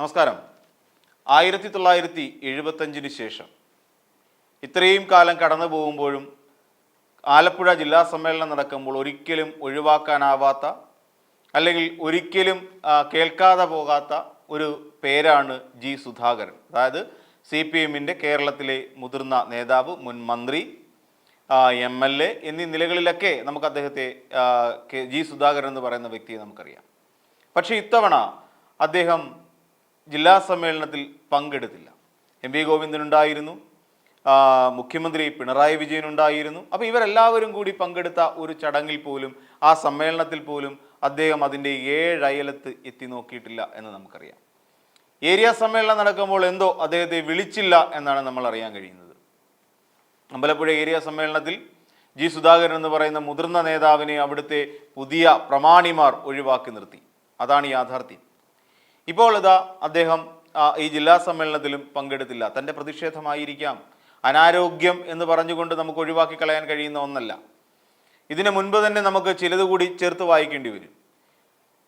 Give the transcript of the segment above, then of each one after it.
നമസ്കാരം. ആയിരത്തി തൊള്ളായിരത്തി എഴുപത്തഞ്ചിന് ശേഷം ഇത്രയും കാലം കടന്നു പോകുമ്പോഴും ആലപ്പുഴ ജില്ലാ സമ്മേളനം നടക്കുമ്പോൾ ഒരിക്കലും ഒഴിവാക്കാനാവാത്ത അല്ലെങ്കിൽ ഒരിക്കലും കേൾക്കാതെ പോകാത്ത ഒരു പേരാണ് ജി സുധാകരൻ. അതായത് സി പി എമ്മിന്റെ കേരളത്തിലെ മുതിർന്ന നേതാവ് മുൻ മന്ത്രി എം എൽ എ എന്നീ നിലകളിലൊക്കെ നമുക്ക് അദ്ദേഹത്തെ ജി സുധാകരൻ എന്ന് പറയുന്ന വ്യക്തിയെ നമുക്കറിയാം. പക്ഷേ ഇത്തവണ അദ്ദേഹം ജില്ലാ സമ്മേളനത്തിൽ പങ്കെടുത്തില്ല. എം വി ഗോവിന്ദനുണ്ടായിരുന്നു. മുഖ്യമന്ത്രി പിണറായി വിജയൻ ഉണ്ടായിരുന്നു അപ്പോൾ ഇവരെല്ലാവരും കൂടി പങ്കെടുത്ത ഒരു ചടങ്ങിൽ പോലും ആ സമ്മേളനത്തിൽ പോലും അദ്ദേഹം അതിന്റെ ഏഴയലത്ത് എത്തി നോക്കിയിട്ടില്ല എന്ന് നമുക്കറിയാം. ഏരിയ സമ്മേളനം നടക്കുമ്പോൾ എന്തോ അദ്ദേഹത്തെ വിളിച്ചില്ല എന്നാണ് നമ്മൾ അറിയാൻ കഴിയുന്നത്. അമ്പലപ്പുഴ ഏരിയ സമ്മേളനത്തിൽ ജി സുധാകരൻ എന്ന് പറയുന്ന മുതിർന്ന നേതാവിനെ അവിടുത്തെ പുതിയ പ്രമാണിമാർ ഒഴിവാക്കി നിർത്തി. അതാണ് യാഥാർത്ഥ്യം. ഇപ്പോൾ ഇതാ അദ്ദേഹം ഈ ജില്ലാ സമ്മേളനത്തിലും പങ്കെടുത്തില്ല. തന്റെ പ്രതിഷേധമായിരിക്കാം. അനാരോഗ്യം എന്ന് പറഞ്ഞുകൊണ്ട് നമുക്ക് ഒഴിവാക്കി കളയാൻ കഴിയുന്ന ഒന്നല്ല. ഇതിന് മുൻപ് തന്നെ നമുക്ക് ചിലത് കൂടി ചേർത്ത് വായിക്കേണ്ടി വരും.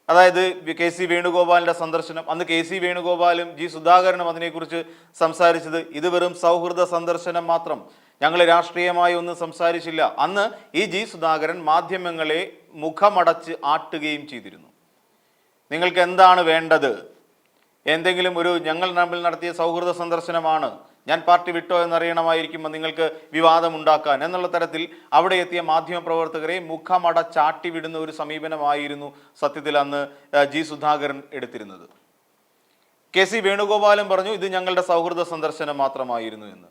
അതായത് കെ സി വേണുഗോപാലിന്റെ സന്ദർശനം. അന്ന് കെ സി വേണുഗോപാലും ജി സുധാകരനും അതിനെക്കുറിച്ച് സംസാരിച്ചത് ഇത് വെറും സൗഹൃദ സന്ദർശനം മാത്രം. ഞങ്ങൾ രാഷ്ട്രീയമായി ഒന്നും സംസാരിച്ചില്ല. അന്ന് ഈ ജി സുധാകരൻ മാധ്യമങ്ങളെ മുഖമടച്ച് ആട്ടുകയും ചെയ്തിരുന്നു. നിങ്ങൾക്ക് എന്താണ് വേണ്ടത്? എന്തെങ്കിലും ഒരു ഞങ്ങൾ തമ്മിൽ നടത്തിയ സൗഹൃദ സന്ദർശനമാണ് ഞാൻ പാർട്ടി വിട്ടോ എന്നറിയണമായിരിക്കുമ്പോൾ നിങ്ങൾക്ക് വിവാദമുണ്ടാക്കാൻ എന്നുള്ള തരത്തിൽ അവിടെ എത്തിയ മാധ്യമപ്രവർത്തകരെ മുഖമടച്ചാട്ടി വിടുന്ന ഒരു സമീപനമായിരുന്നു സത്യത്തിൽ അന്ന് ജി സുധാകരൻ എടുത്തിരുന്നത്. കെ സി വേണുഗോപാലും പറഞ്ഞു ഇത് ഞങ്ങളുടെ സൗഹൃദ സന്ദർശനം മാത്രമായിരുന്നു എന്ന്.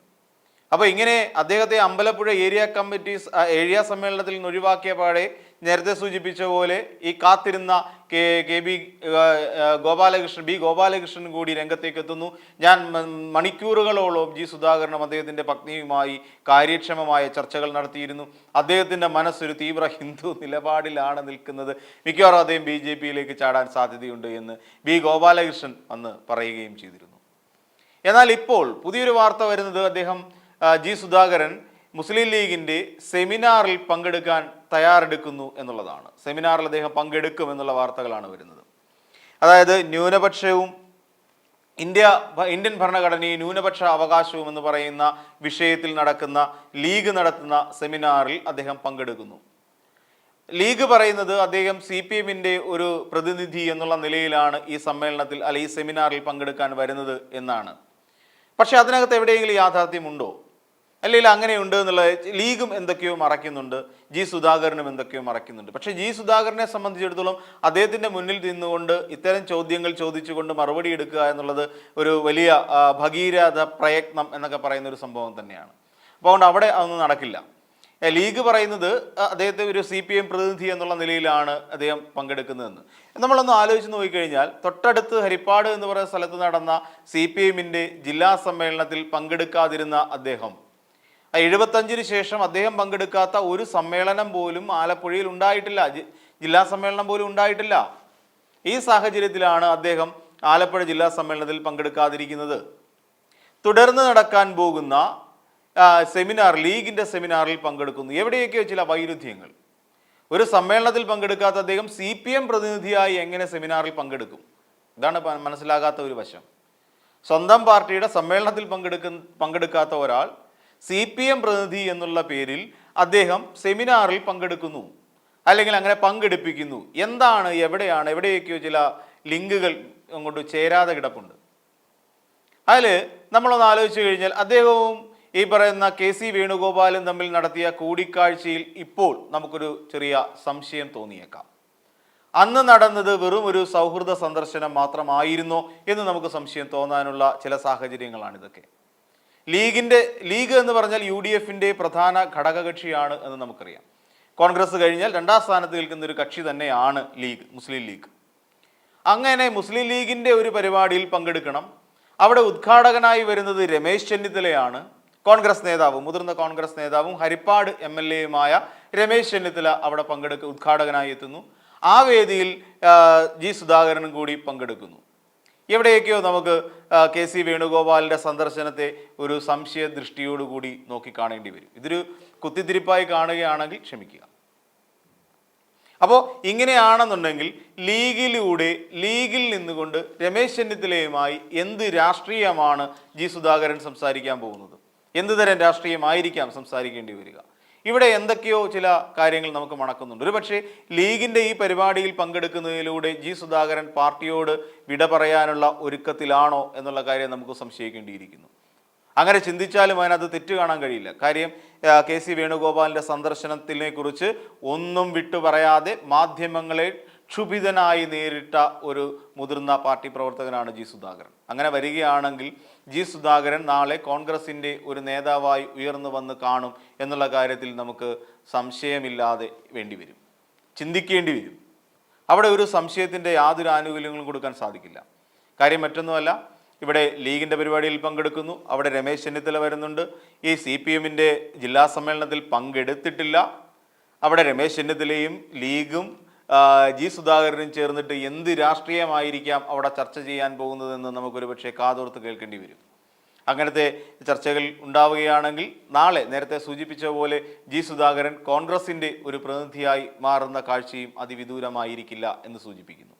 അപ്പോൾ ഇങ്ങനെ അദ്ദേഹത്തെ അമ്പലപ്പുഴ ഏരിയ കമ്മിറ്റി ഏരിയ സമ്മേളനത്തിൽ നിന്ന് ഒഴിവാക്കിയ പാടെ നേരത്തെ സൂചിപ്പിച്ച പോലെ ഈ കാത്തിരുന്ന K K B Gopalakrishnan B Gopalakrishnan കൂടി രംഗത്തേക്ക് എത്തുന്നു. ഞാൻ മണിക്കൂറുകളോളം ജി സുധാകരനും അദ്ദേഹത്തിന്റെ പത്നിയുമായി കാര്യക്ഷമമായ ചർച്ചകൾ നടത്തിയിരുന്നു. അദ്ദേഹത്തിന്റെ മനസ്സൊരു തീവ്ര ഹിന്ദു നിലപാടിലാണ് നിൽക്കുന്നത്. മിക്കവാറും അദ്ദേഹം ബി ജെ പിയിലേക്ക് ചാടാൻ സാധ്യതയുണ്ട് എന്ന് ബി ഗോപാലകൃഷ്ണൻ അന്ന് പറയുകയും ചെയ്തിരുന്നു. എന്നാൽ ഇപ്പോൾ പുതിയൊരു വാർത്ത വരുന്നത് അദ്ദേഹം ജി സുധാകരൻ മുസ്ലിം ലീഗിന്റെ സെമിനാറിൽ പങ്കെടുക്കാൻ തയ്യാറെടുക്കുന്നു എന്നുള്ളതാണ്. സെമിനാറിൽ അദ്ദേഹം പങ്കെടുക്കും എന്നുള്ള വാർത്തകളാണ് വരുന്നത്. അതായത് ന്യൂനപക്ഷവും ഇന്ത്യ ഇന്ത്യൻ ഭരണഘടനയും ന്യൂനപക്ഷ അവകാശവും എന്ന് പറയുന്ന വിഷയത്തിൽ നടക്കുന്ന ലീഗ് നടത്തുന്ന സെമിനാറിൽ അദ്ദേഹം പങ്കെടുക്കുന്നു. ലീഗ് പറയുന്നത് അദ്ദേഹം സി പി എമ്മിന്റെ ഒരു പ്രതിനിധി എന്നുള്ള നിലയിലാണ് ഈ സമ്മേളനത്തിൽ അല്ലെ ഈ സെമിനാറിൽ പങ്കെടുക്കാൻ വരുന്നത് എന്നാണ്. പക്ഷേ അതിനകത്ത് എവിടെയെങ്കിലും യാഥാർത്ഥ്യമുണ്ടോ? അല്ലെങ്കിൽ അങ്ങനെയുണ്ട് എന്നുള്ള ലീഗും എന്തൊക്കെയോ മറയ്ക്കുന്നുണ്ട് ജി സുധാകരനും എന്തൊക്കെയോ മറയ്ക്കുന്നുണ്ട്. പക്ഷേ ജി സുധാകരനെ സംബന്ധിച്ചിടത്തോളം അദ്ദേഹത്തിന്റെ മുന്നിൽ നിന്നുകൊണ്ട് ഇത്തരം ചോദ്യങ്ങൾ ചോദിച്ചുകൊണ്ട് മറുപടി എടുക്കുക എന്നുള്ളത് ഒരു വലിയ ഭഗീരഥ പ്രയത്നം എന്നൊക്കെ പറയുന്ന ഒരു സംഭവം തന്നെയാണ്. അപ്പോൾ അതുകൊണ്ട് അവിടെ അതൊന്നും നടക്കില്ല. ലീഗ് പറയുന്നത് അദ്ദേഹത്തെ ഒരു സി പി എം പ്രതിനിധി എന്നുള്ള നിലയിലാണ് അദ്ദേഹം പങ്കെടുക്കുന്നതെന്ന്. നമ്മളൊന്ന് ആലോചിച്ച് നോക്കിക്കഴിഞ്ഞാൽ തൊട്ടടുത്ത് ഹരിപ്പാട് എന്ന് പറയുന്ന സ്ഥലത്ത് നടന്ന സി പി ജില്ലാ സമ്മേളനത്തിൽ പങ്കെടുക്കാതിരുന്ന അദ്ദേഹം എഴുപത്തഞ്ചിന് ശേഷം അദ്ദേഹം പങ്കെടുക്കാത്ത ഒരു സമ്മേളനം പോലും ആലപ്പുഴയിൽ ഉണ്ടായിട്ടില്ല. ജില്ലാ സമ്മേളനം പോലും ഉണ്ടായിട്ടില്ല. ഈ സാഹചര്യത്തിലാണ് അദ്ദേഹം ആലപ്പുഴ ജില്ലാ സമ്മേളനത്തിൽ പങ്കെടുക്കാതിരിക്കുന്നത്. തുടർന്ന് നടക്കാൻ പോകുന്ന സെമിനാർ ലീഗിന്റെ സെമിനാറിൽ പങ്കെടുക്കുന്നു. എവിടെയൊക്കെ ചില വൈരുദ്ധ്യങ്ങൾ. ഒരു സമ്മേളനത്തിൽ പങ്കെടുക്കാത്ത അദ്ദേഹം സി പി എം പ്രതിനിധിയായി എങ്ങനെ സെമിനാറിൽ പങ്കെടുക്കും? ഇതാണ് മനസ്സിലാകാത്ത ഒരു വശം. സ്വന്തം പാർട്ടിയുടെ സമ്മേളനത്തിൽ പങ്കെടുക്കുന്ന പങ്കെടുക്കാത്ത ഒരാൾ സി പി എം പ്രതിനിധി എന്നുള്ള പേരിൽ അദ്ദേഹം സെമിനാറിൽ പങ്കെടുക്കുന്നു. അല്ലെങ്കിൽ അങ്ങനെ പങ്കെടുപ്പിക്കുന്നു. എന്താണ് എവിടെയാണ് എവിടെയൊക്കെയോ ചില ലിങ്കുകൾ അങ്ങോട്ട് ചേരാതെ കിടപ്പുണ്ട്. അതിൽ നമ്മളൊന്ന് ആലോചിച്ച് കഴിഞ്ഞാൽ അദ്ദേഹവും ഈ പറയുന്ന കെ സി വേണുഗോപാലും തമ്മിൽ നടത്തിയ കൂടിക്കാഴ്ചയിൽ ഇപ്പോൾ നമുക്കൊരു ചെറിയ സംശയം തോന്നിയേക്കാം. അന്ന് നടന്നത് വെറും ഒരു സൗഹൃദ സന്ദർശനം മാത്രമായിരുന്നോ എന്ന് നമുക്ക് സംശയം തോന്നാനുള്ള ചില സാഹചര്യങ്ങളാണ് ഇതൊക്കെ ലീഗിന്റെ ലീഗ് എന്ന് പറഞ്ഞാൽ യു ഡി എഫിന്റെ പ്രധാന ഘടകകക്ഷിയാണ് എന്ന് നമുക്കറിയാം. കോൺഗ്രസ് കഴിഞ്ഞാൽ രണ്ടാം സ്ഥാനത്ത് നിൽക്കുന്ന ഒരു കക്ഷി തന്നെയാണ് ലീഗ് മുസ്ലിം ലീഗ്. അങ്ങനെ മുസ്ലിം ലീഗിന്റെ ഒരു പരിപാടിയിൽ പങ്കെടുക്കണം. അവിടെ ഉദ്ഘാടകനായി വരുന്നത് രമേശ് ചെന്നിത്തലയാണ്. കോൺഗ്രസ് നേതാവും മുതിർന്ന കോൺഗ്രസ് നേതാവും ഹരിപ്പാട് എം എൽ എയുമായ രമേശ് ചെന്നിത്തല അവിടെ പങ്കെടുക്ക ഉദ്ഘാടകനായി എത്തുന്നു. ആ വേദിയിൽ ജി സുധാകരനും കൂടി പങ്കെടുക്കുന്നു. എവിടെയൊക്കെയോ നമുക്ക് കെ സി വേണുഗോപാലിന്റെ സന്ദർശനത്തെ ഒരു സംശയ ദൃഷ്ടിയോടുകൂടി നോക്കി കാണേണ്ടി വരും. ഇതൊരു കുത്തിത്തിരിപ്പായി കാണുകയാണെങ്കിൽ ക്ഷമിക്കുക. അപ്പോൾ ഇങ്ങനെയാണെന്നുണ്ടെങ്കിൽ ലീഗിലൂടെ ലീഗിൽ നിന്നുകൊണ്ട് രമേശ് ചെന്നിത്തലയുമായി എന്ത് രാഷ്ട്രീയമാണ് ജി സുധാകരൻ സംസാരിക്കാൻ പോകുന്നത്? എന്ത് തരം രാഷ്ട്രീയമായിരിക്കാം സംസാരിക്കേണ്ടി വരിക? ഇവിടെ എന്തൊക്കെയോ ചില കാര്യങ്ങൾ നമുക്ക് മണക്കുന്നുണ്ട്. ഒരു പക്ഷേ ലീഗിന്റെ ഈ പരിപാടിയിൽ പങ്കെടുക്കുന്നതിലൂടെ ജി സുധാകരൻ പാർട്ടിയോട് വിട പറയാനുള്ള ഒരുക്കത്തിലാണോ എന്നുള്ള കാര്യം നമുക്ക് സംശയിക്കേണ്ടിയിരിക്കുന്നു. അങ്ങനെ ചിന്തിച്ചാലും അതിനകത്ത് തെറ്റ് കാണാൻ കഴിയില്ല. കാര്യം കെ സി വേണുഗോപാലിന്റെ സന്ദർശനത്തിനെ കുറിച്ച് ഒന്നും വിട്ടു പറയാതെ മാധ്യമങ്ങളെ ക്ഷുഭിതനായി നേരിട്ട ഒരു മുതിർന്ന പാർട്ടി പ്രവർത്തകനാണ് ജി സുധാകരൻ. അങ്ങനെ വരികയാണെങ്കിൽ ജി സുധാകരൻ നാളെ കോൺഗ്രസിന്റെ ഒരു നേതാവായി ഉയർന്നു വന്ന് കാണും എന്നുള്ള കാര്യത്തിൽ നമുക്ക് സംശയമില്ലാതെ വേണ്ടി വരും. ചിന്തിക്കേണ്ടി വരും. അവിടെ ഒരു സംശയത്തിന്റെ യാതൊരു ആനുകൂല്യങ്ങളും കൊടുക്കാൻ സാധിക്കില്ല. കാര്യം മറ്റൊന്നുമല്ല ഇവിടെ ലീഗിന്റെ പരിപാടിയിൽ പങ്കെടുക്കുന്നു. അവിടെ രമേശ് ചെന്നിത്തല വരുന്നുണ്ട്. ഈ സി പി എമ്മിന്റെ ജില്ലാ സമ്മേളനത്തിൽ പങ്കെടുത്തിട്ടില്ല. അവിടെ രമേശ് ചെന്നിത്തലയും ലീഗും ജി സുധാകരനും ചേർന്നിട്ട് എന്ത് രാഷ്ട്രീയമായിരിക്കാം അവിടെ ചർച്ച ചെയ്യാൻ പോകുന്നതെന്ന് നമുക്കൊരു പക്ഷേ കാതോർത്ത് കേൾക്കേണ്ടി വരും. അങ്ങനത്തെ ചർച്ചകൾ ഉണ്ടാവുകയാണെങ്കിൽ നാളെ നേരത്തെ സൂചിപ്പിച്ച പോലെ ജി സുധാകരൻ കോൺഗ്രസിന്റെ ഒരു പ്രതിനിധിയായി മാറുന്ന കാഴ്ചയും അതിവിദൂരമായിരിക്കില്ല എന്ന് സൂചിപ്പിക്കുന്നു.